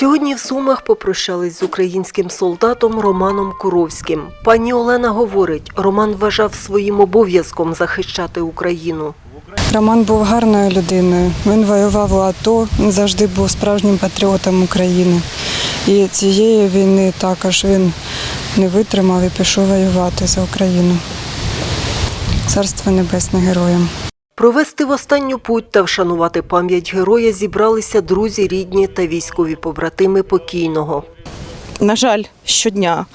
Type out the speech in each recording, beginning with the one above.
Сьогодні в Сумах попрощались з українським солдатом Романом Куровським. Пані Олена говорить, Роман вважав своїм обов'язком захищати Україну. Роман був гарною людиною. Він воював у АТО, він завжди був справжнім патріотом України. І цієї війни також він не витримав і пішов воювати за Україну. Царство небесне героям. Провести в останню путь та вшанувати пам'ять героя зібралися друзі, рідні та військові побратими покійного. на жаль, щодня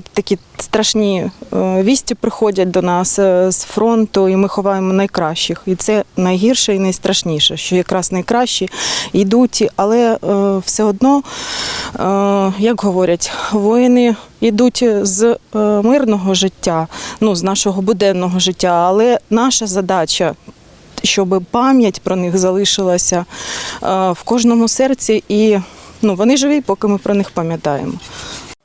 такі страшні е, вісті приходять до нас е, з фронту, і ми ховаємо найкращих. І це найгірше і найстрашніше, що якраз найкращі йдуть, але е, все одно, як говорять, воїни йдуть з мирного життя, ну, з нашого буденного життя, але наша задача. Щоб пам'ять про них залишилася в кожному серці, і ну, вони живі, поки ми про них пам'ятаємо.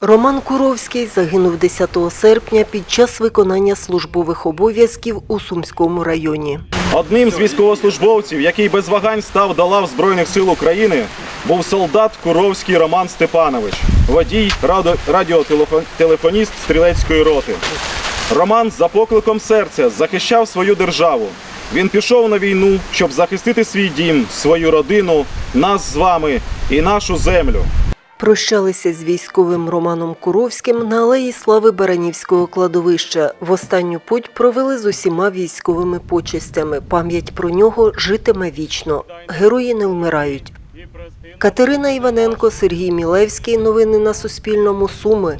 Роман Куровський загинув 10 серпня під час виконання службових обов'язків у Сумському районі. Одним з військовослужбовців, який без вагань став до лав Збройних сил України, був солдат Куровський Роман Степанович, водій радіотелефоніст стрілецької роти. Роман за покликом серця захищав свою державу. Він пішов на війну, щоб захистити свій дім, свою родину, нас з вами і нашу землю. Прощалися з військовим Романом Куровським на алеї слави Баранівського кладовища. В останню путь провели з усіма військовими почестями. Пам'ять про нього житиме вічно. Герої не вмирають. Катерина Іваненко, Сергій Мілевський. Новини на Суспільному. Суми.